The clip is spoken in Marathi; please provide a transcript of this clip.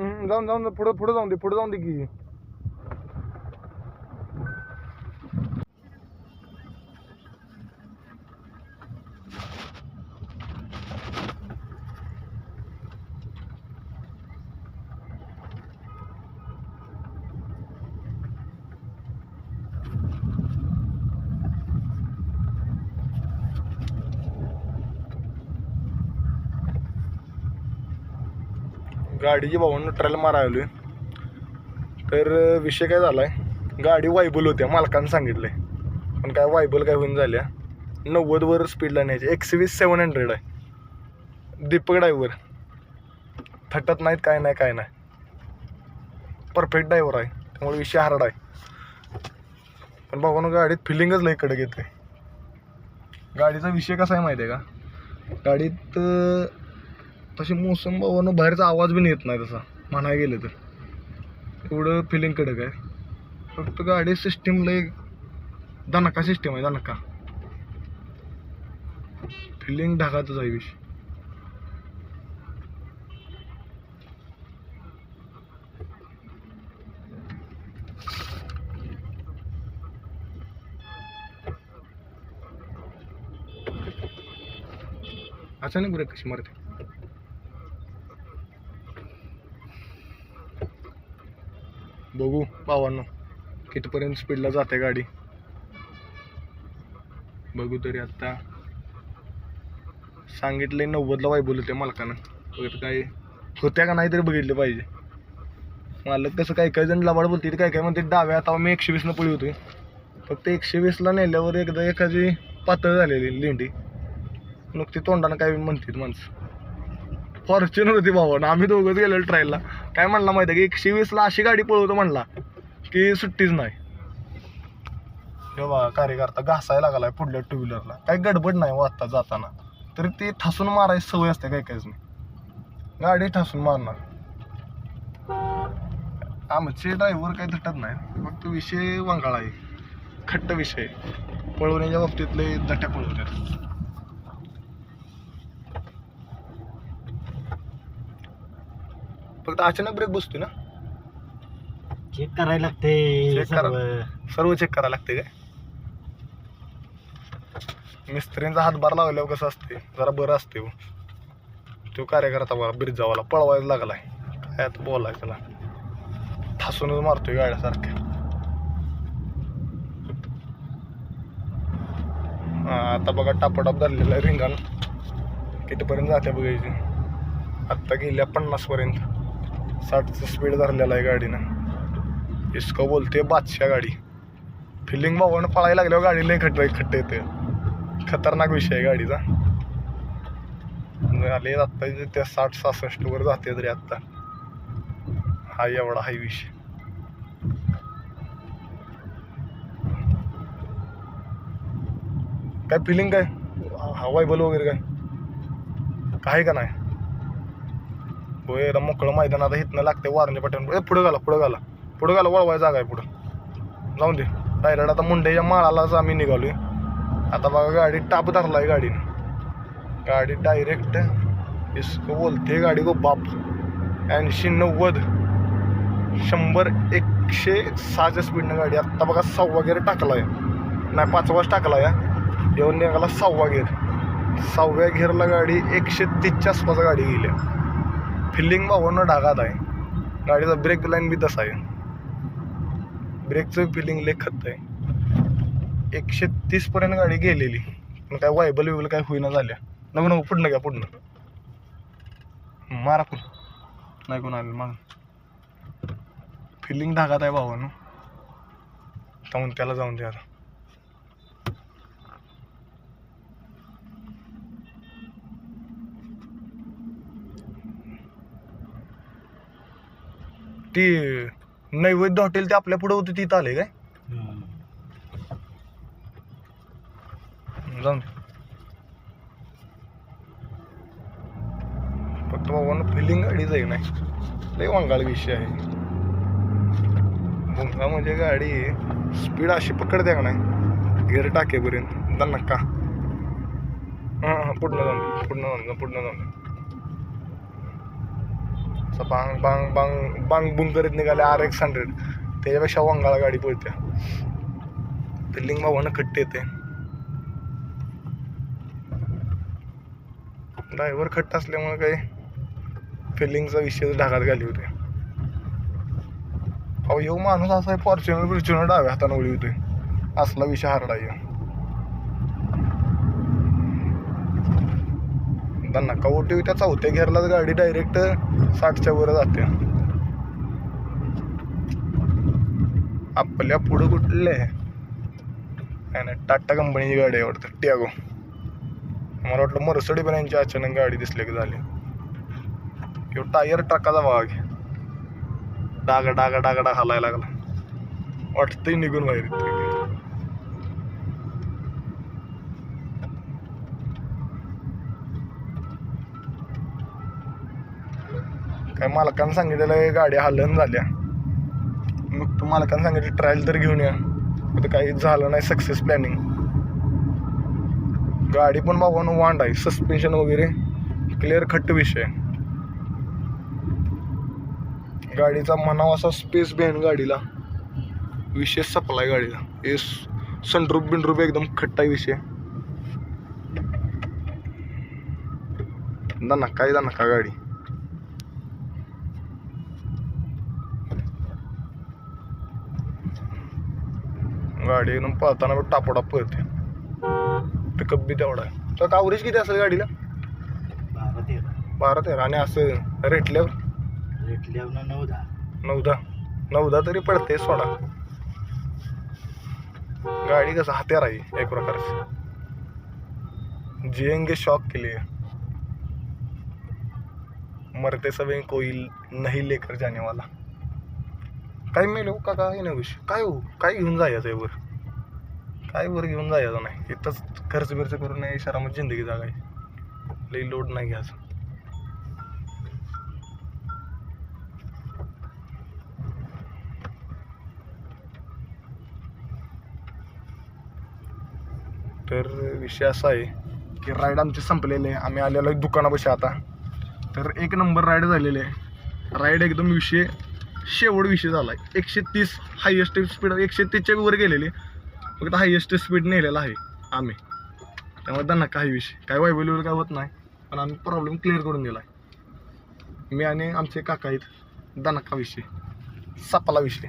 हम्म, जाऊन जाऊन पुढं पुढं जाऊन दे पुढं जाऊन दे की. गाडीची भावानं ट्रेल मारायलोय. तर विषय काय झाला आहे गाडी वायबल होत्या मालकानं आहे पण काय वायबल काय होऊन झाल्या? नव्वद वर स्पीडला न्यायची. एकशे वीस सेवन हंड्रेड आहे. दीपक ड्रायव्हर थटत नाहीत काय नाही काय नाही. परफेक्ट ड्रायव्हर आहे. त्यामुळे विषय हार्ड आहे. पण भावानं गाडीत फिलिंगच लई कडक येते गाडीचा विषय कसा आहे माहिती आहे का? गाडीत तसे तशी मोसम बाहेरचा आवाज बी येत नाही तसा. म्हणाय गेलं तर. एवढं फिलिंग कडक आहे. फक्त गाडी सिस्टीमला एक दणका सिस्टीम आहे दणका फिलिंग ढगातच आहे विषय. अचानक ब्रेक कशी मारते? बघू भावांनो कितीपर्यंत स्पीडला जाते गाडी. बघू तरी आता. सांगितले नव्वदला वाय बोलते मालकानं. बघत काय होत्या का नाही तरी बघितलं पाहिजे. मालक कसं काय काय जण लबाड बोलते काय काय म्हणते डाव्या आता मी एकशे वीसनं पळी होती फक्त एकशे वीसला नेल्यावर एकदा एखादी पातळ झालेली लेंडी. नुकती तोंडानं काय म्हणतात माणसं. फॉर्च्युनर होती भावा. आम्ही दोघंच गेलेलो ट्रायलला काय म्हणला माहिती आहे की? एकशे वीसला अशी गाडी पळवतो म्हणला की सुट्टीच नाही. हे कार्यकर्ता घासायला लागलाय पुढल्या टू व्हीलरला काही गडबड नाही हो वाचता जाताना. तरी ती ठासून मारायची सवय असते काही काहीच नाही. गाडी ठासून मारणार. आमचे ड्रायव्हर काही धटत नाही. फक्त विषय वांगाळा आहे. खट्ट विषय पळवण्याच्या बाबतीतले दट्या पळवतात. फक्त अचानक ब्रेक बसतो ना? चेक करायला लागते Check सर्व. सर्व चेक करायला लागते काय? मिस्त्रींचा हातभार लावल्यावर कसं असते जरा बरं असते हो. तो कार्यकर्ता बघा बिरजावाला पळवायला लागलाय. काय आता बोलाय त्याला? ठासूनच मारतोय गाड्यासारख्या. हा, आता बघा टापाटाप धरलेला रिंगाण कितीपर्यंत जाते बघायची? आत्ता गेल्या पन्नास पर्यंत साठचं स्पीड धरलेला आहे गाडीनं. इसको बोलते बादशाह गाडी. फिलिंग भावानं पळायला लागल्यावर हो, गाडी लय खट खट्ट येते खतरनाक विषय आहे गाडीचा. झाले आत्ता त्या साठ सहासष्ट वर जाते तरी आत्ता हा एवढा हाय विषय. काय फिलिंग काय? हवाय बल वगैरे काय? काय का नाही? होय रे, मोकळं मैदान आता हिथनं लागते वारणे पाट्यावर ए पुढं घाला पुढं घाला. पुढं घाला वळवाय जागा आहे पुढं. जाऊन दे. डायरेक्ट आता मुंडेच्या माळालाच आम्ही निघालोय. आता बघा गाडी टाप धरलाय गाडीनं. गाडी डायरेक्ट इसको बोलते गाडी गो बाप. ऐंशी नव्वद. शंभर एकशे सहाच्या स्पीडनं गाडी. आत्ता बघा सव्वा गेअर टाकलाय. नाही पाचवाच टाकलाय हा. येऊन निघाला सव्वा गेअर सहाव्या घेरला गाडी एकशे तीसच्या आसपास गाडी गेली. फिलिंग भावानं ढागात आहे. गाडीचा ब्रेक लाईन बी तसा आहे. ब्रेकचं फिलिंग लेखत खत आहे. एकशे तीसपर्यंत गाडी गेलेली. पण काय वायबल विबल काय होईना झाल्या. नको नको पुढनं घ्या पुढनं. मारा पुढं नाही कोण आले मग. फिलिंग ढागात आहे भावानं. त्यामुळे त्याला जाऊन द्या आता. ती नैवेद्य हॉटेल ते आपल्या पुढे होती तिथं आले काय? जाऊन फक्त बाबांना फिलिंग गाडी आहे नाही? लय वांगाळ विषय आहे. भुंगा म्हणजे गाडी स्पीड अशी पकडते का नाही? गिअर टाकेपर्यंत. दन नका हां हां पुढनं जाऊन पूर्ण पुढनं जाऊन पूर्ण पुढनं जाऊन असं बांग बांग बांग बांग बुंग करीत निघाले आर एक्स हंड्रेड त्याच्यापेक्षा वंगाळा गाडी पळत्या. बिल्डिंग भावानं खट्ट येते. ड्रायव्हर खट्ट असल्यामुळे काही फिलिंगचा विषय ढगात घाली होते. अहो येऊ माणूस असा आहे फॉर्च्युनर बिर्च्युनर डाव्या हाताने उडी होते असला विषय हारडा येऊ त्यांना कवटी त्या चौथ्या घेरलाच गाडी डायरेक्ट साठच्या वर जाते. आपल्या पुढं कुठले? काय नाही टाटा कंपनीची गाडी आहे वाटतं टियागो मला वाटलं मरसडी पण यांची अचानक गाडी दिसली की झाली. किंवा टायर ट्रकाचा भाग डागा डागा डागा डाग हलायला लागला. वाटतंही निघून बाहेर काय मालकानं सांगितलेलं गाड्या हलन झाल्या. मग तू मालकानं सांगितलं ट्रायल तर घेऊन या. आता काही झालं नाही सक्सेस प्लॅनिंग गाडी पण बाबांनो वांड आहे सस्पेन्शन वगैरे क्लिअर खट्ट विषय. गाडीचा म्हणावा असा स्पेस बॅन गाडीला. विषय सपलाय गाडीला. हे सनरूप बिनरूप एकदम खट्टा विषय. ना काय जा नका गाडी? गाडी एकदम पळताना टापोटाप पळते पिकअप बी तेवढा आहे. तर कावरेज किती असेल गाडीला? बारा तेरा. आणि असं रेटल्यावर रेटल्यावर नऊ दहा. नऊ दहा. नऊ दहा तरी पडते सोडा. गाडी कसं हत्यार आहे एक प्रकारची. जिएंगे शॉक के लिए मरते सवे कोई नहीं लेकर जाने वाला काय मेलो हो का काय नाही विषय काय हो? काय घेऊन जायचं आहे वर? काय वर घेऊन जायचं नाही? इथंच खर्च बिर्च करून नाही शहरामध्ये जिंदगी जागाय लई लोड नाही घ्यायचं. तर विषय असा आहे की राईड आमचे संपलेले आहे. आम्ही आलेलो आहे दुकानापाशी आता. तर एक नंबर राईड झालेले आहे. राईड एकदम विषय शेवट विषय झाला आहे एकशे तीस हायेस्ट स्पीड एकशे तीसच्या वर गेलेले. फक्त हायेस्ट स्पीड नेलेला आहे आम्ही. त्यामुळे त्यांना काही विषय काय वायबल काय होत नाही. पण आम्ही प्रॉब्लेम क्लिअर करून दिला आहे मी आणि आमचे काका आहेत दणका विषय. सापाला विषय.